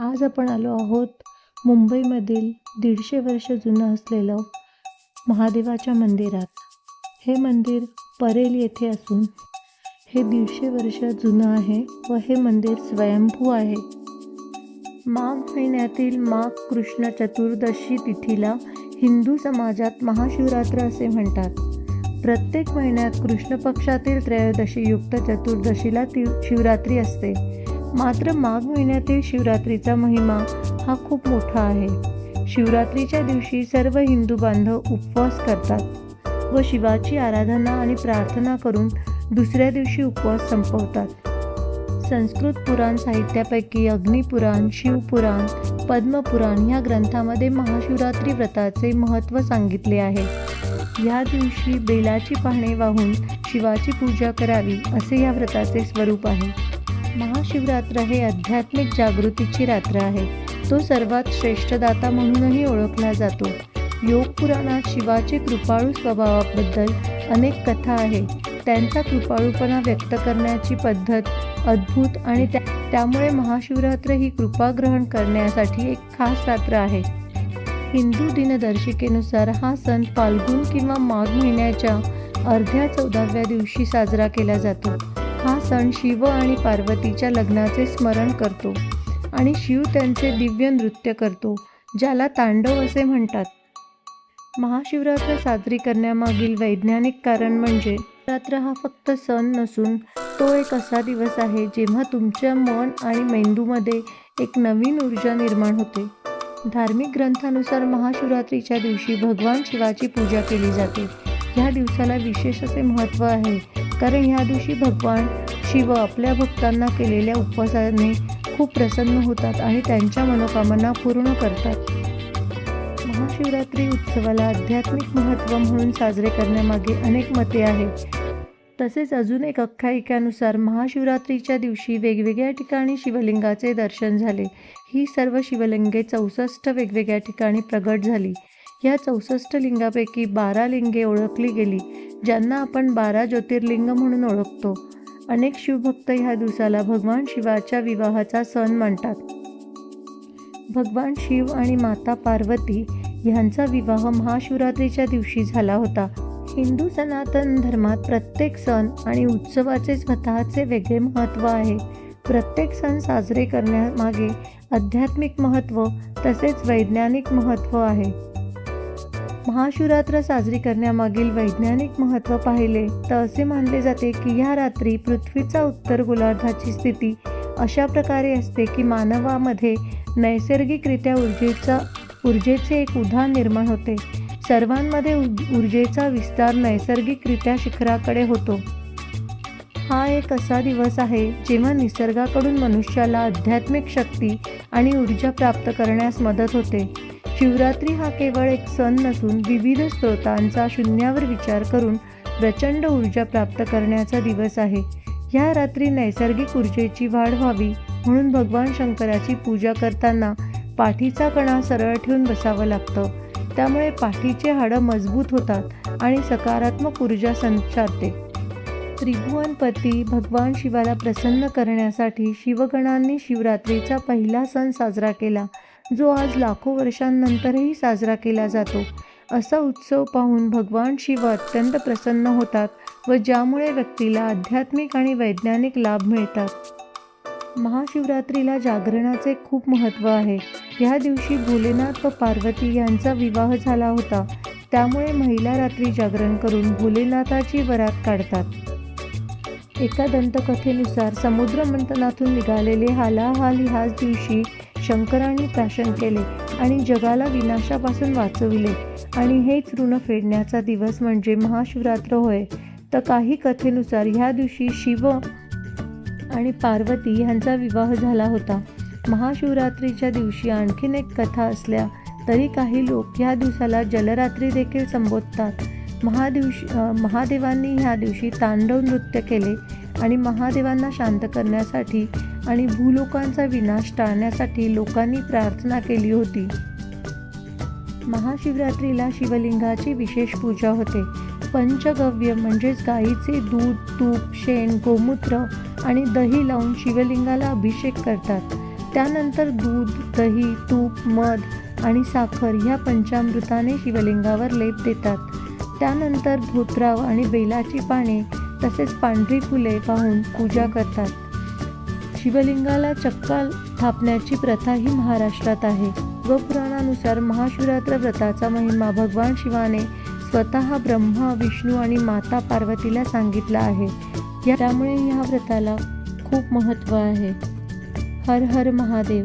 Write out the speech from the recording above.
आज आपण आलो आहोत मुंबईमधील दीडशे वर्ष जुनं असलेलं महादेवाच्या मंदिरात. हे मंदिर परेल येथे असून हे दीडशे वर्ष जुनं आहे व हे मंदिर स्वयंभू आहे. माघ महिन्यातील माघ कृष्ण चतुर्दशी तिथीला हिंदू समाजात महाशिवरात्र असे म्हणतात. प्रत्येक महिन्यात कृष्ण पक्षातील त्रयोदशीयुक्त चतुर्दशीला ती शिवरात्री असते. मात्र माघ महिन्यातील शिवरात्रीचा महिमा हा खूप मोठा आहे. शिवरात्रीच्या दिवशी सर्व हिंदू बांधव उपवास करतात व शिवाची आराधना आणि प्रार्थना करून दुसऱ्या दिवशी उपवास संपवतात. संस्कृत पुराण साहित्यापैकी अग्निपुराण शिवपुराण पद्मपुराण ह्या ग्रंथामध्ये महाशिवरात्री व्रताचे महत्त्व सांगितले आहे. या दिवशी बेलाची पाने वाहून शिवाची पूजा करावी असे या व्रताचे स्वरूप आहे. महाशिवरात्र हे आध्यात्मिक जागृतीची रात्र आहे. तो सर्वात श्रेष्ठ दाता म्हणूनही ओळखला जातो. योग पुराणात शिवाचे कृपाळू स्वभावाबद्दल अनेक कथा आहे. त्यांचा कृपाळूपणा व्यक्त करण्याची पद्धत अद्भुत आणि त्या त्यामुळे महाशिवरात्र ही कृपाग्रहण करण्यासाठी एक खास रात्र आहे. हिंदू दिनदर्शिकेनुसार हा सण फाल्गुन किंवा माघ महिन्याच्या अर्ध्या चौदाव्या दिवशी साजरा केला जातो. सण शिव आणि पार्वतीच्या लग्नाचे स्मरण करतो आणि शिव त्यांचे दिव्य नृत्य करतो ज्याला तांडव असे म्हणतात. महाशिवरात्र साजरी करण्यामागील वैज्ञानिक कारण म्हणजे रात्र हा फक्त सण नसून तो एक असा दिवस आहे जेव्हा तुमच्या मन आणि मेंदूमध्ये एक नवीन ऊर्जा निर्माण होते. धार्मिक ग्रंथानुसार महाशिवरात्रीच्या दिवशी भगवान शिवाची पूजा केली जाते. ह्या दिवसाला विशेष असे महत्त्व आहे कारण ह्या दिवशी भगवान शिव आपल्या भक्तांना केलेल्या उपवासाने खूप प्रसन्न होतात आणि त्यांच्या मनोकामना पूर्ण करतात. महाशिवरात्री उत्सवाला आध्यात्मिक महत्त्व म्हणून साजरे करण्यामागे अनेक मते आहेत. तसेच अजून एक आख्यायिकानुसार महाशिवरात्रीच्या दिवशी वेगवेगळ्या ठिकाणी शिवलिंगाचे दर्शन झाले. ही सर्व शिवलिंगे चौसष्ट वेगवेगळ्या ठिकाणी प्रगट झाली. या चौसष्ट लिंगापैकी बारा लिंगे ओळखली गेली ज्यांना आपण बारा ज्योतिर्लिंग म्हणून ओळखतो. अनेक शिवभक्त ह्या दिवसाला भगवान शिवाच्या विवाहाचा सण मानतात. भगवान शिव आणि माता पार्वती ह्यांचा विवाह महाशिवरात्रीच्या दिवशी झाला होता. हिंदू सनातन धर्मात प्रत्येक सण आणि उत्सवाचे स्वतःचे वेगळे महत्त्व आहे. प्रत्येक सण साजरे करण्यामागे आध्यात्मिक महत्त्व तसेच वैज्ञानिक महत्त्व आहे. महाशिवरात्र साजरी करण्यामागील वैज्ञानिक महत्त्व पाहिले तर असे मानले जाते की ह्या रात्री पृथ्वीचा उत्तर गोलार्धाची स्थिती अशा प्रकारे असते की मानवामध्ये नैसर्गिकरित्या ऊर्जेचा ऊर्जेचे एक उधाण निर्माण होते. सर्वांमध्ये ऊर्जेचा विस्तार नैसर्गिकरित्या शिखराकडे होतो. हा एक असा दिवस आहे जेव्हा निसर्गाकडून मनुष्याला आध्यात्मिक शक्ती आणि ऊर्जा प्राप्त करण्यास मदत होते. शिवरात्री हा केवळ एक सण नसून विविध स्रोतांचा शून्यावर विचार करून प्रचंड ऊर्जा प्राप्त करण्याचा दिवस आहे. ह्या रात्री नैसर्गिक ऊर्जेची वाढ व्हावी म्हणून भगवान शंकराची पूजा करताना पाठीचा कणा सरळ ठेवून बसावं लागतं. त्यामुळे पाठीचे हाडं मजबूत होतात आणि सकारात्मक ऊर्जा संचारते. त्रिभुवनपती भगवान शिवाला प्रसन्न करण्यासाठी शिवगणांनी शिवरात्रीचा पहिला सण साजरा केला. जो आज लाखो वर्षांनंतरही साजरा केला जातो. असा उत्सव पाहून भगवान शिव अत्यंत प्रसन्न होतात व ज्यामुळे व्यक्तीला आध्यात्मिक आणि वैज्ञानिक लाभ मिळतात. महाशिवरात्रीला जागरणाचे खूप महत्त्व आहे. ह्या दिवशी भोलेनाथ व पार्वती यांचा विवाह झाला होता. त्यामुळे महिला रात्री जागरण करून भोलेनाथाची वरात काढतात. एका दंतकथेनुसार समुद्र मंथनातून निघालेले हालाहाल ह्याच दिवशी शंकरांनी प्राशन केले आणि जगाला विनाशापासून वाचविले. आणि हेच ऋण फेडण्याचा दिवस म्हणजे महाशिवरात्र होय. तर काही कथेनुसार ह्या दिवशी शिव आणि पार्वती यांचा विवाह झाला होता. महाशिवरात्रीच्या दिवशी आणखीन एक कथा असल्या तरी काही लोक ह्या दिवसाला जलरात्री देखील संबोधतात. महादिवशी महादेवांनी ह्या दिवशी तांडव नृत्य केले. आणि महादेवांना शांत करण्यासाठी आणि भूलोकांचा विनाश टाळण्यासाठी लोकांनी प्रार्थना केली होती. महाशिवरात्रीला शिवलिंगाची विशेष पूजा होते. पंचगव्य म्हणजेच गाईचे दूध तूप शेण गोमूत्र आणि दही लावून शिवलिंगाला अभिषेक करतात. त्यानंतर दूध दही तूप मध आणि साखर ह्या पंचामृताने शिवलिंगावर लेप देतात. त्यानंतर धोत्राव आणि बेलाची पाने तसेच पांढरी फुले पाहून पूजा करतात. शिवलिंगाला चक्का थापण्याची प्रथा ही महाराष्ट्रात आहे. व पुराणानुसार महाशिवरात्र व्रताचा महिमा भगवान शिवाने स्वतः ब्रह्मा विष्णू आणि माता पार्वतीला सांगितला आहे. त्यामुळे ह्या व्रताला खूप महत्त्व आहे. हर हर महादेव.